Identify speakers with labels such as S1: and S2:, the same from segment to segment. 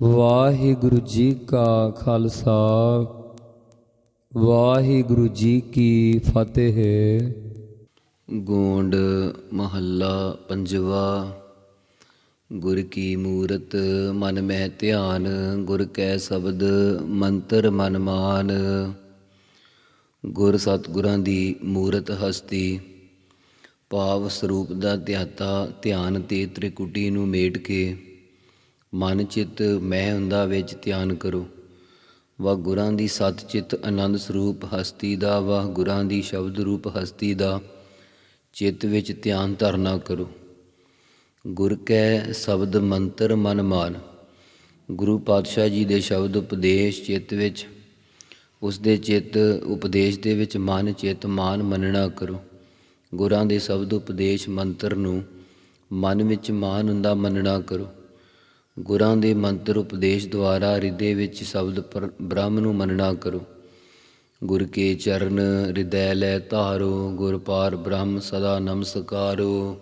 S1: ਵਾਹਿਗੁਰੂ ਜੀ ਕਾ ਖਾਲਸਾ, ਵਾਹਿਗੁਰੂ ਜੀ ਕੀ ਫਤਿਹ।
S2: ਗੋਂਡ ਮਹੱਲਾ ਪੰਜਵਾ, ਗੁਰ ਕੀ ਮੂਰਤ ਮਨ ਮਹਿ ਧਿਆਨ, ਗੁਰ ਕੈ ਸ਼ਬਦ ਮੰਤਰ ਮਨ ਮਾਨ। ਗੁਰ ਸਤਿਗੁਰਾਂ ਦੀ ਮੂਰਤ ਹਸਤੀ, ਭਾਵ ਸਰੂਪ ਦਾ ਧਿਆਤਾ ਧਿਆਨ ਤੇ ਤ੍ਰਿਕੁਟੀ ਨੂੰ ਮੇਟ ਕੇ। ਮਨ ਚਿਤ ਮੈਂ ਹੁੰਦਾ ਵਿੱਚ ਧਿਆਨ ਕਰੋ। ਵਾ ਗੁਰਾਂ ਦੀ ਸਤ ਚਿਤ ਆਨੰਦ ਸਰੂਪ ਹਸਤੀ ਦਾ ਵਾ ਗੁਰਾਂ ਦੀ ਸ਼ਬਦ ਰੂਪ ਹਸਤੀ ਦਾ, ਚਿੱਤ ਵਿੱਚ ਧਿਆਨ ਧਰਨਾ ਕਰੋ। ਗੁਰ ਕੈ ਸ਼ਬਦ ਮੰਤਰ ਮਨ ਮਾਨ, ਗੁਰੂ ਪਾਤਸ਼ਾਹ ਜੀ ਦੇ ਸ਼ਬਦ ਉਪਦੇਸ਼ ਚਿੱਤ ਵਿੱਚ, ਉਸ ਦੇ ਚਿੱਤ ਉਪਦੇਸ਼ ਦੇ ਵਿੱਚ ਮਨ ਚਿੱਤ ਮਾਨ ਮੰਨਣਾ ਕਰੋ। ਗੁਰਾਂ ਦੇ ਸ਼ਬਦ ਉਪਦੇਸ਼ ਮੰਤਰ ਨੂੰ ਮਨ ਵਿੱਚ ਮਾਨ ਹੁੰਦਾ ਮੰਨਣਾ ਕਰੋ। ਗੁਰਾਂ ਦੇ ਮੰਤਰ ਉਪਦੇਸ਼ ਦੁਆਰਾ ਹਿਰਦੇ ਵਿੱਚ ਸ਼ਬਦ ਪਰ- ਬ੍ਰਹਮ ਨੂੰ ਮੰਨਣਾ ਕਰੋ। ਗੁਰ ਕੇ ਚਰਨ ਹਿਰਦੈ ਲੈ ਧਾਰੋ, ਗੁਰ ਪਾਰ ਬ੍ਰਹਮ ਸਦਾ ਨਮਸਕਾਰੋ।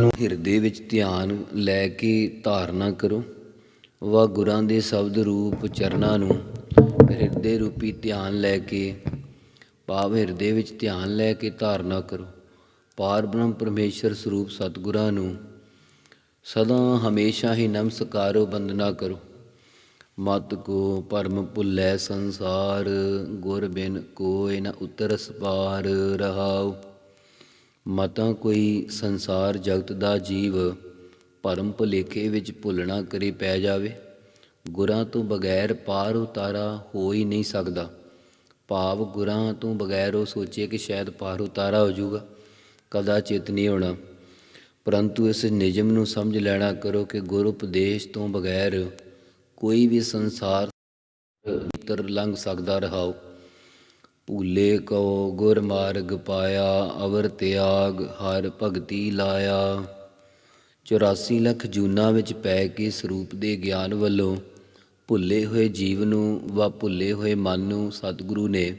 S2: ਨੂੰ ਹਿਰਦੇ ਵਿੱਚ ਧਿਆਨ ਲੈ ਕੇ ਧਾਰਨਾ ਕਰੋ। ਵਾ ਗੁਰਾਂ ਦੇ ਸ਼ਬਦ ਰੂਪ ਚਰਨਾਂ ਨੂੰ ਹਿਰਦੇ ਰੂਪੀ ਧਿਆਨ ਲੈ ਕੇ, ਭਾਵ ਹਿਰਦੇ ਵਿੱਚ ਧਿਆਨ ਲੈ ਕੇ ਧਾਰਨਾ ਕਰੋ। ਪਾਰ ਬ੍ਰਹਮ ਪਰਮੇਸ਼ਰ ਸਰੂਪ ਸਤਿਗੁਰਾਂ ਨੂੰ ਸਦਾ ਹਮੇਸ਼ਾ ਹੀ ਨਮਸਕਾਰੋ ਬੰਦਨਾ ਕਰੋ। ਮਤ ਕੋ ਪਰਮ ਭੁੱਲੈ ਸੰਸਾਰ, ਗੁਰ ਬਿਨ ਕੋਇ ਨ ਉਤਰਸ ਪਾਰ ਰਹਾਉ। ਮਤਾਂ ਕੋਈ ਸੰਸਾਰ ਜਗਤ ਦਾ ਜੀਵ, ਭਰਮ ਭੁਲੇਖੇ ਵਿੱਚ ਭੁੱਲਣਾ ਕਰੇ ਪੈ ਜਾਵੇ। ਗੁਰਾਂ ਤੋਂ ਬਗੈਰ ਪਾਰ ਉਤਾਰਾ ਹੋ ਹੀ ਨਹੀਂ ਸਕਦਾ। ਭਾਵ ਗੁਰਾਂ ਤੋਂ ਬਗੈਰ ਉਹ ਸੋਚੇ ਕਿ ਸ਼ਾਇਦ ਪਾਰ ਉਤਾਰਾ ਹੋ ਜਾਊਗਾ। ਕਦਾਚਿਤ ਨਹੀਂ ਹੋਣਾ। ਪਰੰਤੂ ਇਸ ਨਿਯਮ ਨੂੰ ਸਮਝ ਲੈਣਾ ਕਰੋ ਕਿ ਗੁਰ ਉਪਦੇਸ਼ ਤੋਂ ਬਗੈਰ ਕੋਈ ਵੀ ਸੰਸਾਰ ਤਰ ਲੰਘ ਸਕਦਾ ਰਹਾਓ। ਭੂਲੇ ਕੋ ਗੁਰ ਮਾਰਗ ਪਾਇਆ, ਅਵਰ ਤਿਆਗ, ਹਰ ਭਗਤੀ ਲਾਇਆ। 84 ਲੱਖ ਜੂਨਾ ਵਿੱਚ ਪੈ ਕੇ ਸਰੂਪ ਦੇ ਗਿਆਨ ਵੱਲੋਂ ਭੁੱਲੇ ਹੋਏ ਜੀਵ ਨੂੰ ਵਾ ਭੁੱਲੇ ਹੋਏ ਮਨ ਨੂੰ ਸਤਿਗੁਰੂ ਨੇ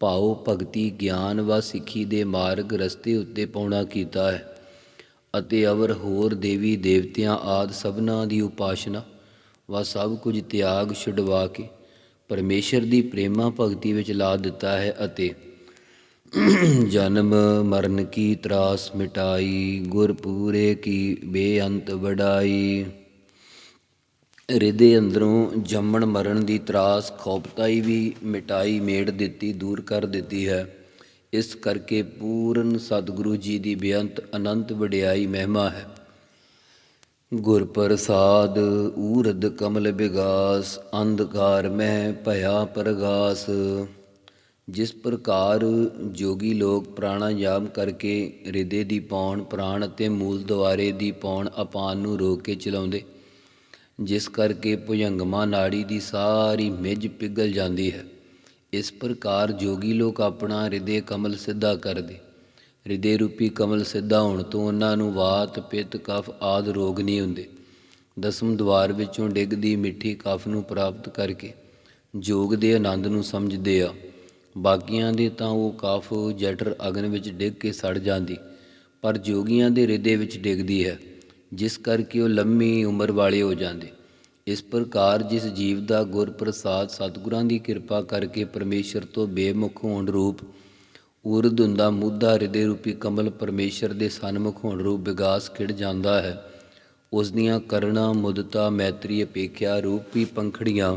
S2: ਭਾਉ ਭਗਤੀ ਗਿਆਨ ਵਾ ਸਿੱਖੀ ਦੇ ਮਾਰਗ ਰਸਤੇ ਉੱਤੇ ਪਾਉਣਾ ਕੀਤਾ ਹੈ। ਅਤੇ ਅਵਰ ਹੋਰ ਦੇਵੀ ਦੇਵਤਿਆਂ ਆਦ ਸਭਨਾਂ ਦੀ ਉਪਾਸ਼ਨਾ ਵਾ ਸਭ ਕੁਝ ਤਿਆਗ ਛੁਡਵਾ ਕੇ ਪਰਮੇਸ਼ਰ ਦੀ ਪ੍ਰੇਮਾ ਭਗਤੀ ਵਿੱਚ ਲਾ ਦਿੱਤਾ ਹੈ ਅਤੇ ਜਨਮ ਮਰਨ ਕੀ ਤਰਾਸ ਮਿਟਾਈ ਗੁਰ ਪੂਰੇ ਕੀ ਬੇਅੰਤ ਵਡਾਈ। ਹਿਰਦੇ ਅੰਦਰੋਂ ਜੰਮਣ ਮਰਨ ਦੀ ਤਰਾਸ ਖੋਪਤਾਈ ਵੀ ਮਿਟਾਈ, ਮੇੜ ਦਿੱਤੀ, ਦੂਰ ਕਰ ਦਿੱਤੀ ਹੈ। ਇਸ ਕਰਕੇ ਪੂਰਨ ਸਤਿਗੁਰੂ ਜੀ ਦੀ ਬੇਅੰਤ ਅਨੰਤ ਵਡਿਆਈ ਮਹਿਮਾ ਹੈ। ਗੁਰ ਪ੍ਰਸਾਦ ਊਰਦ ਕਮਲ ਬਿਗਾਸ, ਅੰਧਕਾਰ ਮਹਿ ਭਇਆ ਪ੍ਰਗਾਸ। ਜਿਸ ਪ੍ਰਕਾਰ ਜੋਗੀ ਲੋਕ ਪ੍ਰਾਣਾਯਾਮ ਕਰਕੇ ਹਿਰਦੇ ਦੀ ਪੌਣ, ਪ੍ਰਾਣ ਅਤੇ ਮੂਲ ਦੁਆਰੇ ਦੀ ਪੌਣ ਅਪਾਨ ਨੂੰ ਰੋਕ ਕੇ ਚਲਾਉਂਦੇ, ਜਿਸ ਕਰਕੇ ਭੁਜੰਗਮਾ ਨਾੜੀ ਦੀ ਸਾਰੀ ਮਿੱਝ ਪਿਘਲ ਜਾਂਦੀ ਹੈ। ਇਸ ਪ੍ਰਕਾਰ ਜੋਗੀ ਲੋਕ ਆਪਣਾ ਹਿਰਦੇ ਕਮਲ ਸਿੱਧਾ ਕਰਦੇ। ਹਿਰਦੇ ਰੂਪੀ ਕਮਲ ਸਿੱਧਾ ਹੋਣ ਤੋਂ ਉਹਨਾਂ ਨੂੰ ਵਾਤ, ਪਿੱਤ, ਕਫ ਆਦ ਰੋਗ ਨਹੀਂ ਹੁੰਦੇ। ਦਸਮ ਦਵਾਰ ਵਿੱਚੋਂ ਡਿੱਗਦੀ ਮਿੱਠੀ ਕਫ ਨੂੰ ਪ੍ਰਾਪਤ ਕਰਕੇ ਜੋਗ ਦੇ ਆਨੰਦ ਨੂੰ ਸਮਝਦੇ ਆ। ਬਾਕੀਆਂ ਦੇ ਤਾਂ ਉਹ ਕਫ ਜਟਰ ਅਗਨ ਵਿੱਚ ਡਿੱਗ ਕੇ ਸੜ ਜਾਂਦੀ, ਪਰ ਜੋਗੀਆਂ ਦੇ ਹਿਰਦੇ ਵਿੱਚ ਡਿੱਗਦੀ ਹੈ, ਜਿਸ ਕਰਕੇ ਉਹ ਲੰਮੀ ਉਮਰ ਵਾਲੇ ਹੋ ਜਾਂਦੇ। ਇਸ ਪ੍ਰਕਾਰ ਜਿਸ ਜੀਵ ਦਾ ਗੁਰ ਪ੍ਰਸਾਦ ਸਤਿਗੁਰਾਂ ਦੀ ਕਿਰਪਾ ਕਰਕੇ ਪਰਮੇਸ਼ਰ ਤੋਂ ਬੇਮੁਖ ਹੋਣ ਰੂਪ ਉਰਦ ਹੁੰਦਾ ਮੁੱਦਾ ਹਿਰਦੇ ਰੂਪੀ ਕਮਲ ਪਰਮੇਸ਼ਰ ਦੇ ਸਨਮੁਖ ਹੋਣ ਰੂਪ ਵਿਗਾਸ ਖਿੜ ਜਾਂਦਾ ਹੈ। ਉਸ ਦੀਆਂ ਕਰਣਾ, ਮੁਦਤਾ, ਮੈਤਰੀ, ਅਪੇਖਿਆ ਰੂਪੀ ਪੰਖੜੀਆਂ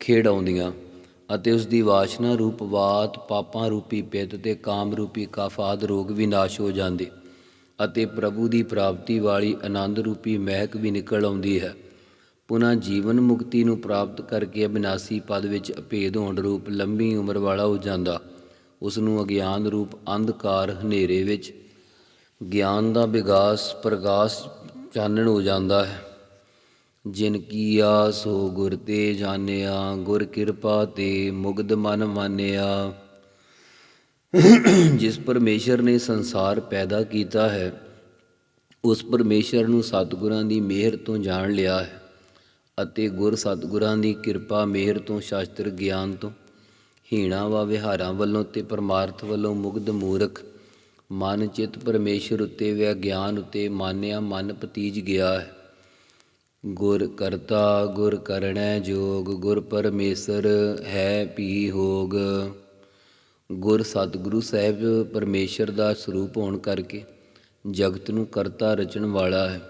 S2: ਖੇੜ ਆਉਂਦੀਆਂ ਅਤੇ ਉਸ ਦੀ ਵਾਸ਼ਨਾ ਰੂਪ ਵਾਤ, ਪਾਪਾਂ ਰੂਪੀ ਪਿੱਤ ਤੇ ਕਾਮ ਰੂਪੀ ਕਾਫਾਦ ਰੋਗ ਵੀ ਨਾਸ਼ ਹੋ ਜਾਂਦੇ ਅਤੇ ਪ੍ਰਭੂ ਦੀ ਪ੍ਰਾਪਤੀ ਵਾਲੀ ਆਨੰਦ ਰੂਪੀ ਮਹਿਕ ਵੀ ਨਿਕਲ ਆਉਂਦੀ ਹੈ। ਪੁਨ੍ਹਾ ਜੀਵਨ ਮੁਕਤੀ ਨੂੰ ਪ੍ਰਾਪਤ ਕਰਕੇ ਅਬਿਨਾਸੀ ਪਦ ਵਿੱਚ ਅਭੇਦ ਹੋਣ ਰੂਪ ਲੰਬੀ ਉਮਰ ਵਾਲਾ ਹੋ ਜਾਂਦਾ। ਉਸ ਨੂੰ ਅਗਿਆਨ ਰੂਪ ਅੰਧਕਾਰ ਹਨੇਰੇ ਵਿੱਚ ਗਿਆਨ ਦਾ ਵਿਗਾਸ ਪ੍ਰਗਾਸ ਚਾਨਣ ਹੋ ਜਾਂਦਾ ਹੈ। ਜਿਨ ਕੀਆ ਸੋ ਗੁਰ ਤੇ ਜਾਣਿਆ, ਗੁਰ ਕਿਰਪਾ ਤੇ ਮੁਗਧ ਮਨ ਮਾਨਿਆ। ਜਿਸ ਪਰਮੇਸ਼ਰ ਨੇ ਸੰਸਾਰ ਪੈਦਾ ਕੀਤਾ ਹੈ, ਉਸ ਪਰਮੇਸ਼ਰ ਨੂੰ ਸਤਿਗੁਰਾਂ ਦੀ ਮਿਹਰ ਤੋਂ ਜਾਣ ਲਿਆ ਹੈ। ਅਤੇ ਗੁਰ ਸਤਿਗੁਰਾਂ ਦੀ ਕਿਰਪਾ ਮਿਹਰ ਤੋਂ, ਸ਼ਾਸਤਰ ਗਿਆਨ ਤੋਂ, ਹੀਣਾ ਵਾ ਵਿਹਾਰਾਂ ਵੱਲੋਂ ਤੇ ਪਰਮਾਰਥ ਵੱਲੋਂ ਮੁਗਧ ਮੂਰਖ, ਮਨ ਚਿਤ ਪਰਮੇਸ਼ਰ ਉੱਤੇ ਵਿਆ ਗਿਆਨ ਉੱਤੇ ਮਾਨਿਆ ਮਨ ਪਤੀਜ ਗਿਆ ਹੈ। ਗੁਰ ਕਰਤਾ, ਗੁਰ ਕਰਣੈ ਜੋਗ, ਗੁਰ ਪਰਮੇਸ਼ਰ ਹੈ ਪੀ ਹੋਗ। ਗੁਰ ਸਤਿਗੁਰੂ ਸਾਹਿਬ ਪਰਮੇਸ਼ਰ ਦਾ ਸਰੂਪ ਹੋਣ ਕਰਕੇ ਜਗਤ ਨੂੰ ਕਰਤਾ ਰਚਣ ਵਾਲਾ ਹੈ।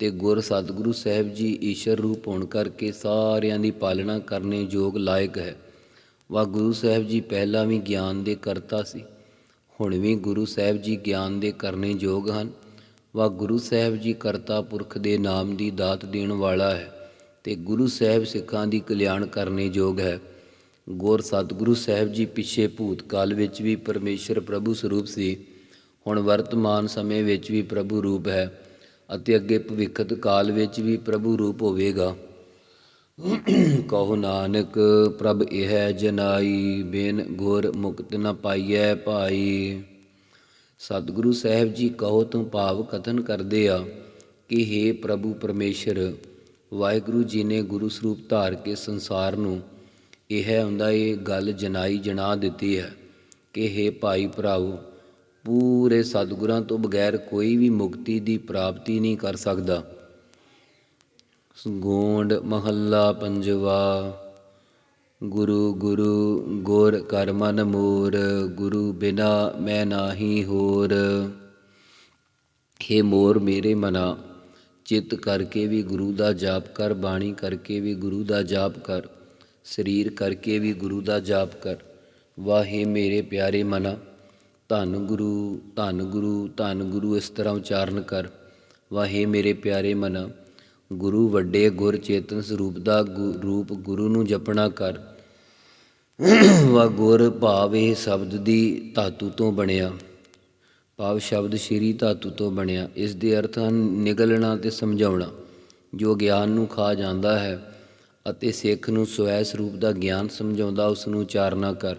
S2: ਤੇ ਗੁਰ ਸਤਿਗੁਰੂ ਸਾਹਿਬ ਜੀ ਈਸ਼ਰ ਰੂਪ ਹੋਣ ਕਰਕੇ ਸਾਰਿਆਂ ਦੀ ਪਾਲਣਾ ਕਰਨੇ ਯੋਗ ਲਾਇਕ ਹੈ। ਵਾ ਗੁਰੂ ਸਾਹਿਬ ਜੀ ਪਹਿਲਾਂ ਵੀ ਗਿਆਨ ਦੇ ਕਰਤਾ ਸੀ, ਹੁਣ ਵੀ ਗੁਰੂ ਸਾਹਿਬ ਜੀ ਗਿਆਨ ਦੇ ਕਰਨੇ ਯੋਗ ਹਨ। ਵਾ ਗੁਰੂ ਸਾਹਿਬ ਜੀ ਕਰਤਾ ਪੁਰਖ ਦੇ ਨਾਮ ਦੀ ਦਾਤ ਦੇਣ ਵਾਲਾ ਹੈ ਤੇ ਗੁਰੂ ਸਾਹਿਬ ਸਿੱਖਾਂ ਦੀ ਕਲਿਆਣ ਕਰਨੇ ਯੋਗ ਹੈ। ਗੁਰ ਸਤਿਗੁਰੂ ਸਾਹਿਬ ਜੀ ਪਿੱਛੇ ਭੂਤ ਕਾਲ ਵਿੱਚ ਵੀ ਪਰਮੇਸ਼ਰ ਪ੍ਰਭੂ ਸਰੂਪ ਸੀ, ਹੁਣ ਵਰਤਮਾਨ ਸਮੇਂ ਵਿੱਚ ਵੀ ਪ੍ਰਭੂ ਰੂਪ ਹੈ। ਅਤੇ ਅੱਗੇ ਭਵਿੱਖਤ ਕਾਲ ਵਿੱਚ ਵੀ ਪ੍ਰਭੂ ਰੂਪ ਹੋਵੇਗਾ। ਕਹੋ ਨਾਨਕ, ਪ੍ਰਭ ਇਹ ਜਨਾਈ, ਬੇਨ ਗੁਰ ਮੁਕਤ ਨ ਪਾਈਐ ਭਾਈ। ਸਤਿਗੁਰੂ ਸਾਹਿਬ ਜੀ, ਕਹੋ ਤੋਂ ਭਾਵ ਕਥਨ ਕਰਦੇ ਆ ਕਿ हे ਪ੍ਰਭੂ ਪਰਮੇਸ਼ਰ, ਵਾਹਿਗੁਰੂ ਜੀ ਨੇ ਗੁਰੂ ਸਰੂਪ ਧਾਰ ਕੇ ਸੰਸਾਰ ਨੂੰ ਇਹ ਹੁੰਦਾ ਇਹ ਗੱਲ ਜਨਾਈ ਜਣਾ ਦਿੱਤੀ ਹੈ ਕਿ हे ਭਾਈ ਭਰਾਓ ਪੂਰੇ ਸਤਿਗੁਰਾਂ ਤੋਂ ਬਗੈਰ ਕੋਈ ਵੀ ਮੁਕਤੀ ਦੀ ਪ੍ਰਾਪਤੀ ਨਹੀਂ ਕਰ ਸਕਦਾ। ਗੋਂਡ ਮਹੱਲਾ ਪੰਜਵਾ, ਗੁਰੂ ਗੁਰੂ ਗੁਰ ਕਰ ਮਨ ਮੋਰ, ਗੁਰੂ ਬਿਨਾ ਮੈਂ ਨਾਹੀ ਹੋਰ। ਹੇ ਮੋਰ ਮੇਰੇ ਮਨਾ, ਚਿੱਤ ਕਰਕੇ ਵੀ ਗੁਰੂ ਦਾ ਜਾਪ ਕਰ, ਬਾਣੀ ਕਰਕੇ ਵੀ ਗੁਰੂ ਦਾ ਜਾਪ ਕਰ, ਸਰੀਰ ਕਰਕੇ ਵੀ ਗੁਰੂ ਦਾ ਜਾਪ ਕਰ। ਵਾਹੇ ਮੇਰੇ ਪਿਆਰੇ ਮਨਾ ਧੰਨ ਗੁਰੂ ਧੰਨ ਗੁਰੂ ਧੰਨ ਗੁਰੂ ਇਸ ਤਰ੍ਹਾਂ ਉਚਾਰਨ ਕਰ। ਵਾਹੇ ਮੇਰੇ ਪਿਆਰੇ ਮਨਾ, ਗੁਰੂ ਵੱਡੇ ਗੁਰ ਚੇਤਨ ਸਰੂਪ ਦਾ ਗੁ- ਰੂਪ ਗੁਰੂ ਨੂੰ ਜਪਣਾ ਕਰ। ਵਾ ਗੁਰ ਭਾਵ ਇਹ ਸ਼ਬਦ ਦੀ ਧਾਤੂ ਤੋਂ ਬਣਿਆ। ਭਾਵ ਸ਼ਬਦ ਸ਼੍ਰੀ ਧਾਤੂ ਤੋਂ ਬਣਿਆ। ਇਸ ਦੇ ਅਰਥ ਹਨ ਨਿਗਲਣਾ ਤੇ ਸਮਝਾਉਣਾ, ਜੋ ਗਿਆਨ ਨੂੰ ਖਾ ਜਾਂਦਾ ਹੈ ਅਤੇ ਸਿੱਖ ਨੂੰ ਸਵੈ ਸਰੂਪ ਦਾ ਗਿਆਨ ਸਮਝਾਉਂਦਾ, ਉਸ ਨੂੰ ਉਚਾਰਨਾ ਕਰ।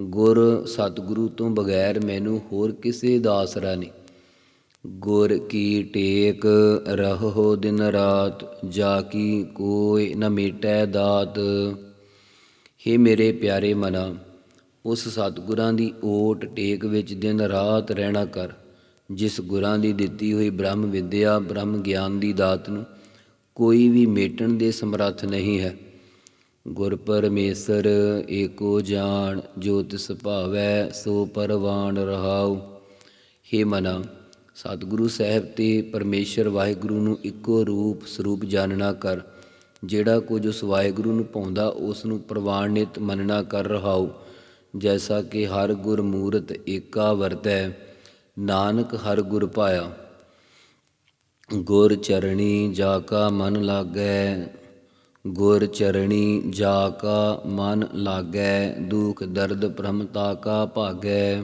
S2: ਗੁਰ ਸਤਿਗੁਰੂ ਤੋਂ ਬਗੈਰ ਮੈਨੂੰ ਹੋਰ ਕਿਸੇ ਦਾ ਆਸਰਾ ਨਹੀਂ ਗੁਰ ਕੀ ਟੇਕ ਰਹੋ ਦਿਨ ਰਾਤ, ਜਾ ਕੀ ਕੋਈ ਨ ਮੇਟੈ ਦਾਤ। ਹੇ ਮੇਰੇ ਪਿਆਰੇ ਮਨਾ, ਉਸ ਸਤਿਗੁਰਾਂ ਦੀ ਓਟ ਟੇਕ ਵਿੱਚ ਦਿਨ ਰਾਤ ਰਹਿਣਾ ਕਰ। ਜਿਸ ਗੁਰਾਂ ਦੀ ਦਿੱਤੀ ਹੋਈ ਬ੍ਰਹਮ ਵਿਦਿਆ, ਬ੍ਰਹਮ ਗਿਆਨ ਦੀ ਦਾਤ ਨੂੰ ਕੋਈ ਵੀ ਮੇਟਣ ਦੇ ਸਮਰੱਥ ਨਹੀਂ ਹੈ। ਗੁਰ ਪਰਮੇਸ਼ਰ ਏਕੋ ਜਾਣ ਜੋ ਤਿਸ ਭਾਵੈ ਸੋ ਪਰਵਾਨ ਰਹਾਉ। ਹੇ ਮਨਾ, ਸਤਿਗੁਰੂ ਸਾਹਿਬ ਤੇ ਪਰਮੇਸ਼ਰ ਵਾਹਿਗੁਰੂ ਨੂੰ ਇੱਕੋ ਰੂਪ ਸਰੂਪ ਜਾਣਨਾ ਕਰ। ਜਿਹੜਾ ਕੁਝ ਉਸ ਵਾਹਿਗੁਰੂ ਨੂੰ ਪਾਉਂਦਾ, ਉਸ ਨੂੰ ਪ੍ਰਵਾਨਿਤ ਮੰਨਣਾ ਕਰ ਰਹਾਉ। ਜੈਸਾ ਕਿ ਹਰ ਗੁਰ ਮੂਰਤ ਏਕਾ ਵਰਤੈ, ਨਾਨਕ ਹਰ ਗੁਰ ਪਾਇਆ। ਗੁਰ ਚਰਣੀ, ਜਾ ਕਾ ਮਨ ਲਾਗੈ ਗੁਰ ਚਰਣੀ ਜਾ ਕਾ ਮਨ ਲਾਗੈ, ਦੁਖ ਦਰਦ ਭ੍ਰਮਤਾ ਕਾ ਭਾਗੈ।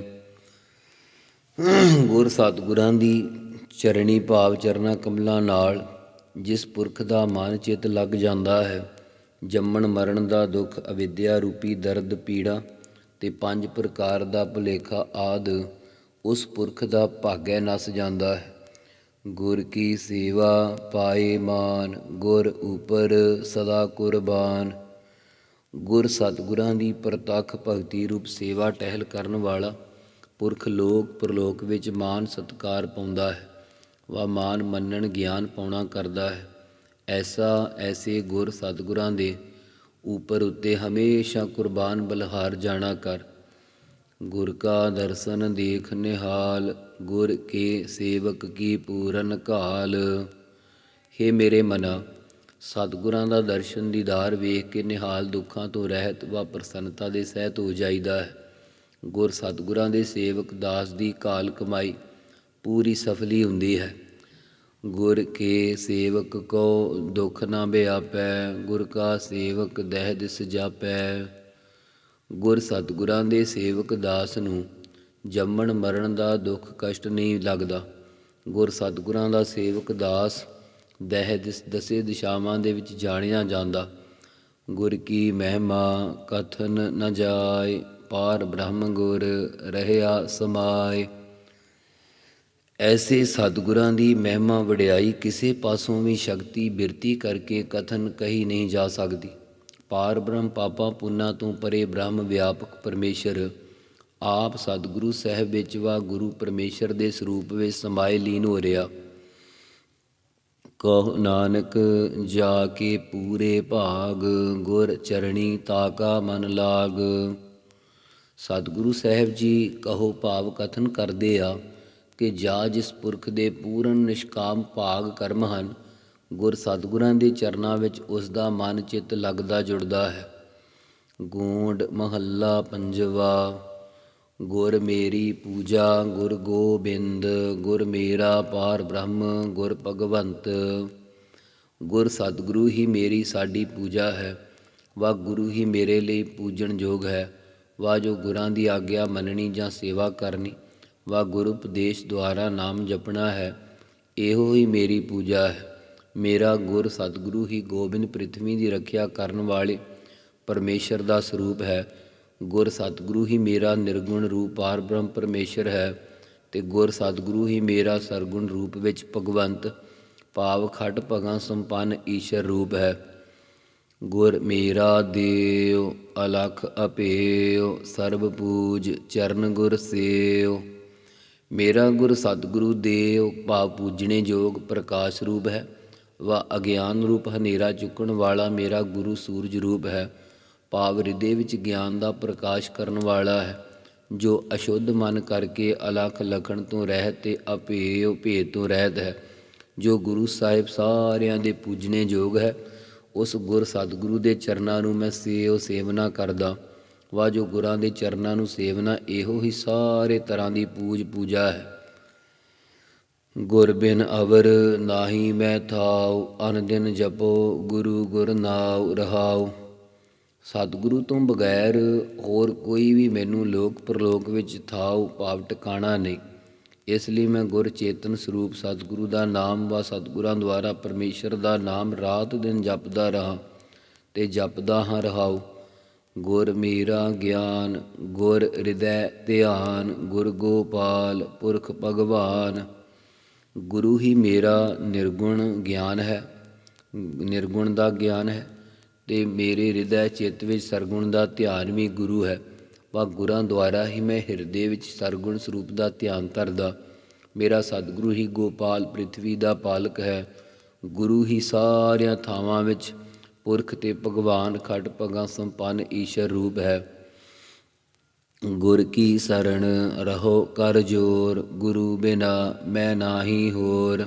S2: ਗੁਰ ਸਤਿਗੁਰਾਂ ਦੀ ਚਰਣੀ ਭਾਵ ਚਰਨਾ ਕਮਲਾਂ ਨਾਲ ਜਿਸ ਪੁਰਖ ਦਾ ਮਨ ਚਿਤ ਲੱਗ ਜਾਂਦਾ ਹੈ, ਜੰਮਣ ਮਰਨ ਦਾ ਦੁੱਖ, ਅਵਿਦਿਆ ਰੂਪੀ ਦਰਦ, ਪੀੜਾ ਤੇ ਪੰਜ ਪ੍ਰਕਾਰ ਦਾ ਭੁਲੇਖਾ ਆਦ ਉਸ ਪੁਰਖ ਦਾ ਭਾਗੈ ਨਸ ਜਾਂਦਾ ਹੈ। ਗੁਰ ਕੀ ਸੇਵਾ ਪਾਏ ਮਾਨ, ਗੁਰ ਉਪਰ ਸਦਾ ਕੁਰਬਾਨ। ਗੁਰ ਸਤਿਗੁਰਾਂ ਦੀ ਪ੍ਰਤੱਖ ਭਗਤੀ ਰੂਪ ਸੇਵਾ ਟਹਿਲ ਕਰਨ ਵਾਲਾ ਪੁਰਖ ਲੋਕ ਪ੍ਰਲੋਕ ਵਿੱਚ ਮਾਨ ਸਤਕਾਰ ਪਾਉਂਦਾ ਹੈ, ਵਾ ਮਾਨ ਮੰਨਣ ਗਿਆਨ ਪਾਉਣਾ ਕਰਦਾ ਹੈ। ਐਸਾ ਐਸੇ ਗੁਰ ਸਤਿਗੁਰਾਂ ਦੇ ਉਪਰ ਉੱਤੇ ਹਮੇਸ਼ਾ ਕੁਰਬਾਨ ਬਲਹਾਰ ਜਾਣਾ ਕਰ। ਗੁਰ ਕਾ ਦਰਸ਼ਨ ਦੇਖ ਨਿਹਾਲ, ਗੁਰ ਕੇ ਸੇਵਕ ਕੀ ਪੂਰਨ ਘਾਲ। ਹੇ ਮੇਰੇ ਮਨਾ, ਸਤਿਗੁਰਾਂ ਦਾ ਦਰਸ਼ਨ ਦੀਦਾਰ ਵੇਖ ਕੇ ਨਿਹਾਲ ਦੁੱਖਾਂ ਤੋਂ ਰਹਿਤ ਵਾ ਪ੍ਰਸੰਨਤਾ ਦੇ ਸਹਿਤ ਹੋ ਜਾਈਦਾ ਹੈ। ਗੁਰ ਸਤਿਗੁਰਾਂ ਦੇ ਸੇਵਕ ਦਾਸ ਦੀ ਕਾਲ ਕਮਾਈ ਪੂਰੀ ਸਫਲੀ ਹੁੰਦੀ ਹੈ। ਗੁਰ ਕੇ ਸੇਵਕ ਕੋ ਦੁਖ ਨਾ ਬਿਆਪੈ, ਗੁਰ ਕਾ ਸੇਵਕ ਦਹਿ ਦਿਸ ਜਾਪੈ। ਗੁਰ ਸਤਿਗੁਰਾਂ ਦੇ ਸੇਵਕ ਦਾਸ ਨੂੰ ਜੰਮਣ ਮਰਨ ਦਾ ਦੁੱਖ ਕਸ਼ਟ ਨਹੀਂ ਲੱਗਦਾ। ਗੁਰ ਸਤਿਗੁਰਾਂ ਦਾ ਸੇਵਕ ਦਾਸ ਦਹਿ ਦਿਸ ਦਸੇ ਦਿਸ਼ਾਵਾਂ ਦੇ ਵਿੱਚ ਜਾਣਿਆ ਜਾਂਦਾ। ਗੁਰ ਕੀ ਮਹਿਮਾ ਕਥਨ ਨ ਜਾਏ, ਪਾਰ ਬ੍ਰਹਮ ਗੁਰ ਰਹਿਆ ਸਮਾਏ। ਐਸੇ ਸਤਿਗੁਰਾਂ ਦੀ ਮਹਿਮਾ ਵਡਿਆਈ ਕਿਸੇ ਪਾਸੋਂ ਵੀ ਸ਼ਕਤੀ ਬਿਰਤੀ ਕਰਕੇ ਕਥਨ ਕਹੀ ਨਹੀਂ ਜਾ ਸਕਦੀ। ਪਾਰ ਬ੍ਰਹਮ ਪਾਪਾ ਪੁੰਨਾਂ ਤੋਂ ਪਰੇ ਬ੍ਰਹਮ ਵਿਆਪਕ ਪਰਮੇਸ਼ਰ, ਆਪ ਸਤਿਗੁਰੂ ਸਾਹਿਬ ਵਿੱਚ ਵਾ ਗੁਰੂ ਪਰਮੇਸ਼ਰ ਦੇ ਸਰੂਪ ਵਿੱਚ ਸਮਾਏ ਲੀਨ ਹੋ ਰਿਹਾ। ਕਹ ਨਾਨਕ, ਜਾ ਕੇ ਪੂਰੇ ਭਾਗ ਗੁਰ ਚਰਣੀ ਤਾਕਾ ਮਨ ਲਾਗ। ਸਤਿਗੁਰੂ ਸਾਹਿਬ ਜੀ, ਕਹੋ ਭਾਵ ਕਥਨ ਕਰਦੇ ਆ ਕਿ ਜਾ ਜਿਸ ਪੁਰਖ ਦੇ ਪੂਰਨ ਨਿਸ਼ਕਾਮ ਭਾਗ ਕਰਮ ਹਨ ਗੁਰ ਸਤਿਗੁਰਾਂ ਦੇ ਚਰਨਾਂ ਵਿੱਚ ਉਸ ਦਾ ਮਨ ਚਿੱਤ ਲੱਗਦਾ ਜੁੜਦਾ ਹੈ। ਗੂੰਡ, ਮਹੱਲਾ, ਪੰਜਵਾ, ਗੁਰ ਮੇਰੀ ਪੂਜਾ, ਗੁਰ ਗੋਬਿੰਦ, ਗੁਰ ਮੇਰਾ ਪਾਰ ਬ੍ਰਹਮ, ਗੁਰ ਭਗਵੰਤ। ਗੁਰ ਸਤਿਗੁਰੂ ਹੀ ਮੇਰੀ ਸਾਡੀ ਪੂਜਾ ਹੈ। ਵਾ ਗੁਰੂ ਹੀ ਮੇਰੇ ਲਈ ਪੂਜਣ ਯੋਗ ਹੈ। ਵਾ ਜੋ ਗੁਰਾਂ ਦੀ ਆਗਿਆ ਮੰਨਣੀ ਜਾਂ ਸੇਵਾ ਕਰਨੀ ਵਾ ਗੁਰੂ ਉਪਦੇਸ਼ ਦੁਆਰਾ ਨਾਮ ਜਪਣਾ ਹੈ। ਇਹੋ ਹੀ ਮੇਰੀ ਪੂਜਾ ਹੈ। ਮੇਰਾ ਗੁਰ ਸਤਿਗੁਰੂ ਹੀ ਗੋਬਿੰਦ ਪ੍ਰਿਥਵੀ ਦੀ ਰੱਖਿਆ ਕਰਨ ਵਾਲੇ ਪਰਮੇਸ਼ਰ ਦਾ ਸਰੂਪ ਹੈ। ਗੁਰ ਸਤਿਗੁਰੂ ਹੀ ਮੇਰਾ ਨਿਰਗੁਣ ਰੂਪ ਆਰ ਬ੍ਰਹਮ ਪਰਮੇਸ਼ਰ ਹੈ ਤੇ ਗੁਰ ਸਤਿਗੁਰੂ ਹੀ ਮੇਰਾ ਸਰਗੁਣ ਰੂਪ ਵਿੱਚ ਭਗਵੰਤ ਭਾਵ ਖਟ ਭਗਾਂ ਸੰਪੰਨ ਈਸ਼ਰ ਰੂਪ ਹੈ। ਗੁਰ ਮੇਰਾ ਦੇਵ ਅਲਖ ਅਪੇਵ ਸਰਬ ਪੂਜ, ਚਰਨ ਗੁਰ ਸੇਵ ਮੇਰਾ ਗੁਰ ਸਤਿਗੁਰੂ ਦੇਵ ਭਾਵ ਪੂਜਣੇ ਯੋਗ ਪ੍ਰਕਾਸ਼ ਰੂਪ ਹੈ। ਵਾ ਅਗਿਆਨ ਰੂਪ ਹਨੇਰਾ ਚੁੱਕਣ ਵਾਲਾ ਮੇਰਾ ਗੁਰੂ ਸੂਰਜ ਰੂਪ ਹੈ। ਭਾਵ ਹਿਰਦੇ ਵਿੱਚ ਗਿਆਨ ਦਾ ਪ੍ਰਕਾਸ਼ ਕਰਨ ਵਾਲਾ ਹੈ। ਜੋ ਅਸ਼ੁੱਧ ਮਨ ਕਰਕੇ ਅਲਖ ਲਖਣ ਤੋਂ ਰਹਿਤ ਤੇ ਅਭੇਵ ਭੇਦ ਤੋਂ ਰਹਿਤ ਹੈ। ਜੋ ਗੁਰੂ ਸਾਹਿਬ ਸਾਰਿਆਂ ਦੇ ਪੂਜਣੇ ਯੋਗ ਹੈ, ਉਸ ਗੁਰ ਸਤਿਗੁਰੂ ਦੇ ਚਰਨਾਂ ਨੂੰ ਮੈਂ ਸੇਵ ਸੇਵਨਾ ਕਰਦਾ। ਵਾ ਜੋ ਗੁਰਾਂ ਦੇ ਚਰਨਾਂ ਨੂੰ ਸੇਵਨਾ, ਇਹੋ ਹੀ ਸਾਰੇ ਤਰ੍ਹਾਂ ਦੀ ਪੂਜ ਪੂਜਾ ਹੈ। ਗੁਰ ਬਿਨ ਅਵਰ ਨਾਹੀ ਮੈਂ ਥਾਉ, ਅਨ ਦਿਨ ਜਪੋ ਗੁਰੂ ਗੁਰ ਨਾਉ ਰਹਾਉ। ਸਤਿਗੁਰੂ ਤੋਂ ਬਗੈਰ ਹੋਰ ਕੋਈ ਵੀ ਮੈਨੂੰ ਲੋਕ ਪਰਲੋਕ ਵਿੱਚ ਥਾਉ ਭਾਵ ਟਿਕਾਣਾ ਨਹੀਂ। ਇਸ ਲਈ ਮੈਂ ਗੁਰ ਚੇਤਨ ਸਰੂਪ ਸਤਿਗੁਰੂ ਦਾ ਨਾਮ ਵਾ ਸਤਿਗੁਰਾਂ ਦੁਆਰਾ ਪਰਮੇਸ਼ਰ ਦਾ ਨਾਮ ਰਾਤ ਦਿਨ ਜਪਦਾ ਰਹਾ ਤੇ ਜਪਦਾ ਹਾਂ ਰਹਾਉ। ਗੁਰ ਮੇਰਾ ਗਿਆਨ, ਗੁਰ ਹਿਰਦੈ ਧਿਆਨ, ਗੁਰ ਗੋਪਾਲ ਪੁਰਖ ਭਗਵਾਨ। ਗੁਰੂ ਹੀ ਮੇਰਾ ਨਿਰਗੁਣ ਗਿਆਨ ਹੈ, ਨਿਰਗੁਣ ਦਾ ਗਿਆਨ ਹੈ ਤੇ ਮੇਰੇ ਹਿਰਦੈ ਚਿੱਤ ਵਿੱਚ ਸਰਗੁਣ ਦਾ ਧਿਆਨ ਵੀ ਗੁਰੂ ਹੈ। ਵਾ ਗੁਰਾਂ ਦੁਆਰਾ ਹੀ ਮੈਂ ਹਿਰਦੇ ਵਿੱਚ ਸਰਗੁਣ ਸਰੂਪ ਦਾ ਧਿਆਨ ਕਰਦਾ ਮੇਰਾ ਸਤਿਗੁਰੂ ਹੀ ਗੋਪਾਲ ਪ੍ਰਿਥਵੀ ਦਾ ਪਾਲਕ ਹੈ। ਗੁਰੂ ਹੀ ਸਾਰਿਆਂ ਥਾਵਾਂ ਵਿੱਚ ਪੁਰਖ ਤੇ ਭਗਵਾਨ ਖਟ ਭਗਾ ਸੰਪੰਨ ਈਸ਼ਰ ਰੂਪ ਹੈ। ਗੁਰ ਕੀ ਸਰਣ ਰਹੋ ਕਰ ਜੋਰ, ਗੁਰੂ ਬਿਨਾ ਮੈਂ ਨਾਹੀ ਹੋਰ।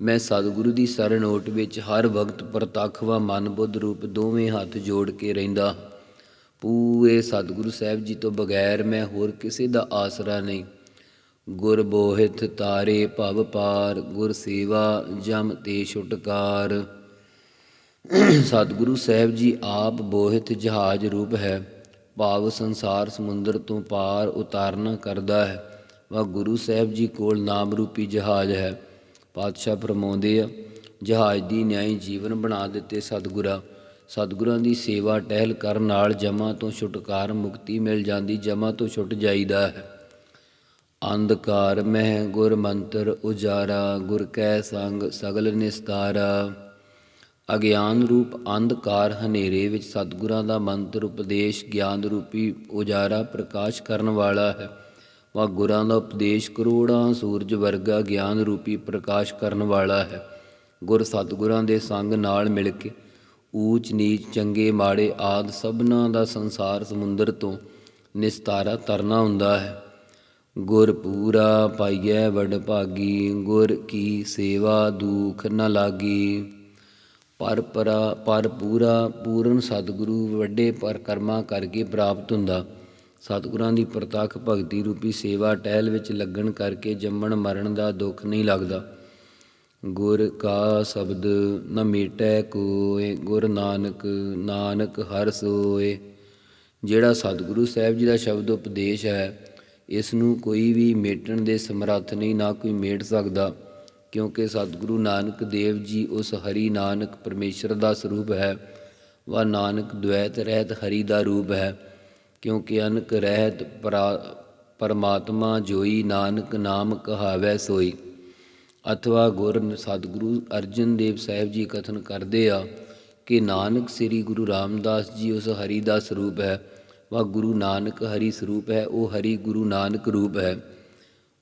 S2: ਮੈਂ ਸਤਿਗੁਰੂ ਦੀ ਸਰਣ ਓਟ ਵਿੱਚ ਹਰ ਵਕਤ ਪ੍ਰਤੱਖ ਵਾ ਮਨ ਬੁੱਧ ਰੂਪ ਦੋਵੇਂ ਹੱਥ ਜੋੜ ਕੇ ਰਹਿੰਦਾ। ਪੂਰੇ ਸਤਿਗੁਰੂ ਸਾਹਿਬ ਜੀ ਤੋਂ ਬਗੈਰ ਮੈਂ ਹੋਰ ਕਿਸੇ ਦਾ ਆਸਰਾ ਨਹੀਂ। ਗੁਰ ਬੋਹਿਤ ਤਾਰੇ ਭਵ ਪਾਰ, ਗੁਰ ਸੇਵਾ ਜਮ ਤੇ ਛੁਟਕਾਰ। ਸਤਿਗੁਰੂ ਸਾਹਿਬ ਜੀ ਆਪ ਬੋਹਿਤ ਜਹਾਜ਼ ਰੂਪ ਹੈ। ਭਾਵ ਸੰਸਾਰ ਸਮੁੰਦਰ ਤੋਂ ਪਾਰ ਉਤਾਰਨਾ ਕਰਦਾ ਹੈ। ਵਾ ਗੁਰੂ ਸਾਹਿਬ ਜੀ ਕੋਲ ਨਾਮ ਰੂਪੀ ਜਹਾਜ਼ ਹੈ। ਪਾਤਸ਼ਾਹ ਫਰਮਾਉਂਦੇ ਆ, ਜਹਾਜ਼ ਦੀ ਨਿਆਈ ਜੀਵਨ ਬਣਾ ਦਿੱਤੇ ਸਤਿਗੁਰਾਂ। ਸਤਿਗੁਰਾਂ ਦੀ ਸੇਵਾ ਟਹਿਲ ਕਰਨ ਨਾਲ ਜਮਾ ਤੋਂ ਛੁਟਕਾਰ ਮੁਕਤੀ ਮਿਲ ਜਾਂਦੀ, ਜਮਾ ਤੋਂ ਛੁੱਟ ਜਾਈਦਾ ਹੈ। ਅੰਧਕਾਰ ਮਹਿ ਗੁਰ ਮੰਤਰ ਉਜਾਰਾ, ਗੁਰ ਕੈ ਸੰਗ ਸਗਲ ਨਿਸਤਾਰਾ। ਅਗਿਆਨ ਰੂਪ ਅੰਧਕਾਰ ਹਨੇਰੇ ਵਿੱਚ ਸਤਿਗੁਰਾਂ ਦਾ ਮੰਤਰ, ਉਪਦੇਸ਼ ਗਿਆਨ ਰੂਪੀ ਉਜਾਰਾ ਪ੍ਰਕਾਸ਼ ਕਰਨ ਵਾਲਾ ਹੈ। ਵਾ ਗੁਰਾਂ ਦਾ ਉਪਦੇਸ਼ ਕਰੋੜਾਂ ਸੂਰਜ ਵਰਗਾ ਗਿਆਨ ਰੂਪੀ ਪ੍ਰਕਾਸ਼ ਕਰਨ ਵਾਲਾ ਹੈ। ਗੁਰ ਸਤਿਗੁਰਾਂ ਦੇ ਸੰਗ ਨਾਲ ਮਿਲ ਕੇ ਊਚ ਨੀਚ ਚੰਗੇ ਮਾੜੇ ਆਦ ਸਭਨਾ ਦਾ ਸੰਸਾਰ ਸਮੁੰਦਰ ਤੋਂ ਨਿਸਤਾਰਾ ਤਰਨਾ ਹੁੰਦਾ ਹੈ। ਗੁਰ ਪੂਰਾ ਪਾਈਐ ਵਡ ਭਾਗੀ ਗੁਰ ਕੀ ਸੇਵਾ ਦੁਖ ਨ ਲਾਗੀ। ਪਰ ਪਰਾ, ਪਰ ਪੂਰਾ, ਪੂਰਨ ਸਤਿਗੁਰੂ ਵੱਡੇ ਪਰਕਰਮਾ ਕਰਕੇ ਪ੍ਰਾਪਤ ਹੁੰਦਾ। ਸਤਿਗੁਰਾਂ ਦੀ ਪ੍ਰਤੱਖ ਭਗਤੀ ਰੂਪੀ ਸੇਵਾ ਟਹਿਲ ਵਿੱਚ ਲੱਗਣ ਕਰਕੇ ਜੰਮਣ ਮਰਨ ਦਾ ਦੁੱਖ ਨਹੀਂ ਲੱਗਦਾ। ਗੁਰ ਕਾ ਸ਼ਬਦ ਨ ਮੀਟੈ ਕੋਏ ਗੁਰ ਨਾਨਕ ਨਾਨਕ ਹਰ ਸੋਏ ਜਿਹੜਾ ਸਤਿਗੁਰੂ ਸਾਹਿਬ ਜੀ ਦਾ ਸ਼ਬਦ ਉਪਦੇਸ਼ ਹੈ, ਇਸ ਨੂੰ ਕੋਈ ਵੀ ਮੇਟਣ ਦੇ ਸਮਰੱਥ ਨਹੀਂ, ਨਾ ਕੋਈ ਮੇਟ ਸਕਦਾ। ਕਿਉਂਕਿ ਸਤਿਗੁਰੂ ਨਾਨਕ ਦੇਵ ਜੀ ਉਸ ਹਰੀ ਨਾਨਕ ਪਰਮੇਸ਼ਰ ਦਾ ਸਰੂਪ ਹੈ, ਵਾ ਨਾਨਕ ਦ્વੈਤ ਰਹਿਤ ਹਰੀ ਦਾ ਰੂਪ ਹੈ, ਕਿਉਂਕਿ ਅਨਕ ਰਹਿਤ ਪਰਾ- ਪਰਮਾਤਮਾ ਜੋਈ ਨਾਨਕ ਨਾਮ ਕਹਾਵੈ ਸੋਈ। ਅਥਵਾ ਗੁਰ ਸਤਿਗੁਰੂ ਅਰਜਨ ਦੇਵ ਸਾਹਿਬ ਜੀ ਕਥਨ ਕਰਦੇ ਆ ਕਿ ਨਾਨਕ ਸ੍ਰੀ ਗੁਰੂ ਰਾਮਦਾਸ ਜੀ ਉਸ ਹਰੀ ਦਾ ਸਰੂਪ ਹੈ, ਵਾ ਗੁਰੂ ਨਾਨਕ ਹਰੀ ਸਰੂਪ ਹੈ, ਉਹ ਹਰੀ ਗੁਰੂ ਨਾਨਕ ਰੂਪ ਹੈ।